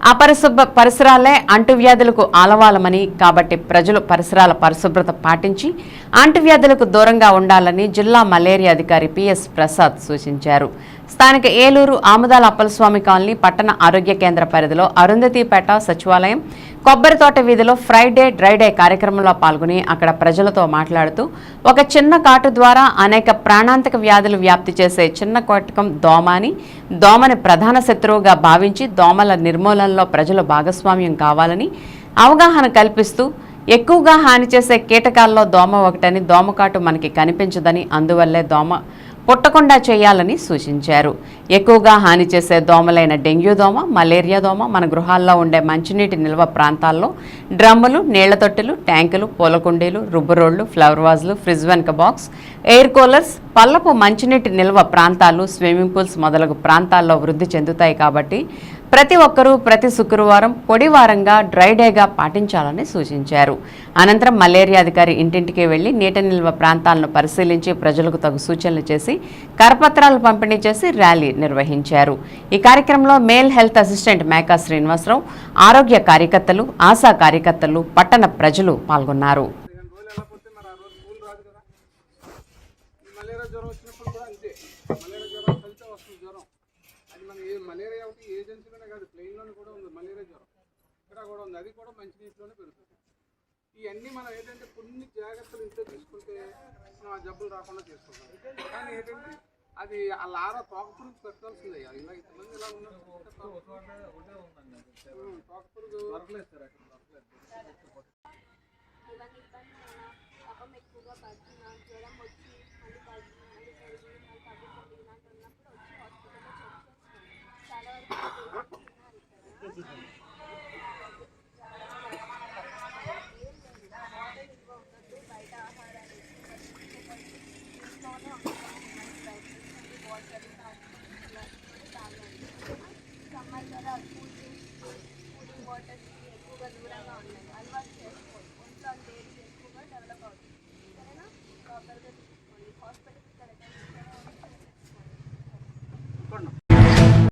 అపరిశుభ్ర పరిసరాలే అంటువ్యాధులకు ఆలవాలమని కాబట్టి ప్రజలు పరిసరాల పరిశుభ్రత పాటించి అంటువ్యాధులకు దూరంగా ఉండాలని జిల్లా మలేరియా అధికారి పిఎస్ ప్రసాద్ సూచించారు. స్థానిక ఏలూరు ఆముదాల అప్పలస్వామి కాలనీ పట్టణ ఆరోగ్య కేంద్ర పరిధిలో అరుంధతిపేట సచివాలయం కొబ్బరి తోట వీధిలో ఫ్రైడే డ్రైడే కార్యక్రమంలో పాల్గొని అక్కడ ప్రజలతో మాట్లాడుతూ ఒక చిన్న కాటు ద్వారా అనేక ప్రాణాంతక వ్యాధులు వ్యాప్తి చేసే చిన్న కోటకం దోమ అని దోమని ప్రధాన శత్రువుగా భావించి దోమల నిర్మూలనలో ప్రజలు భాగస్వామ్యం కావాలని అవగాహన కల్పిస్తూ ఎక్కువగా హాని చేసే కీటకాల్లో దోమ ఒకటని దోమకాటు మనకి కనిపించదని అందువల్లే దోమ పుట్టకుండా చేయాలని సూచించారు. ఎక్కువగా హాని చేసే దోమలైన డెంగ్యూ దోమ మలేరియా దోమ మన గృహాల్లో ఉండే మంచినీటి నిల్వ ప్రాంతాల్లో డ్రమ్ములు నీళ్ళ తొట్టెలు ట్యాంకులు పూల కుండీలు రుబ్బురోళ్ళు ఫ్లవర్ వాజ్లు ఫ్రిజ్ వెనక బాక్స్ ఎయిర్ కూలర్స్ పల్లపు మంచినీటి నిల్వ ప్రాంతాలు స్విమ్మింగ్ పూల్స్ మొదలగు ప్రాంతాల్లో వృద్ధి చెందుతాయి కాబట్టి ప్రతి ఒక్కరూ ప్రతి శుక్రవారం పొడివారంగా డ్రై డేగా పాటించాలని సూచించారు. అనంతరం మలేరియా అధికారి ఇంటింటికి వెళ్ళి నీటి నిల్వ ప్రాంతాలను పరిశీలించి ప్రజలకు తగు సూచనలు చేసి కరపత్రాలు పంపిణీ చేసి ర్యాలీ నిర్వహించారు. ఈ కార్యక్రమంలో male health assistant Meka Srinivasarao ఆరోగ్య కార్యకర్తలు ఆశా కార్యకర్తలు పట్టణ ప్రజలు పాల్గొన్నారు. మలేరియా జ్వరం వచ్చినప్పుడు కూడా అంతే. మలేరియా జ్వరం కలిసే వస్తుంది జ్వరం. మన ఏ మలేరియా ఒకటి ఏజెన్సీలోనే కాదు ప్లెయిన్లోనే కూడా ఉంది మలేరియా జ్వరం. ఇక్కడ కూడా ఉంది. అది కూడా మంచినీటిలోనే పెరుగుతుంది. ఇవన్నీ మనం ఏంటంటే కొన్ని జాగ్రత్తలు ఇంట్లో తీసుకుంటే మనం ఆ జబ్బులు రాకుండా చేసుకుంటాం. కానీ ఏంటంటే అది ఆ లార తోక పురుగు పెట్టాల్సిందే ఇలా ఇంతమంది ఇలా ఉన్నారు తోక పురుగు ఎక్కువగా జ్వరం వచ్చి సమ్మర్ కదా కూల్ డ్రింక్స్ కూలింగ్ వాటర్స్ ఎక్కువగా దూరంగా ఉన్నాయి అలవాటు చేసుకోండి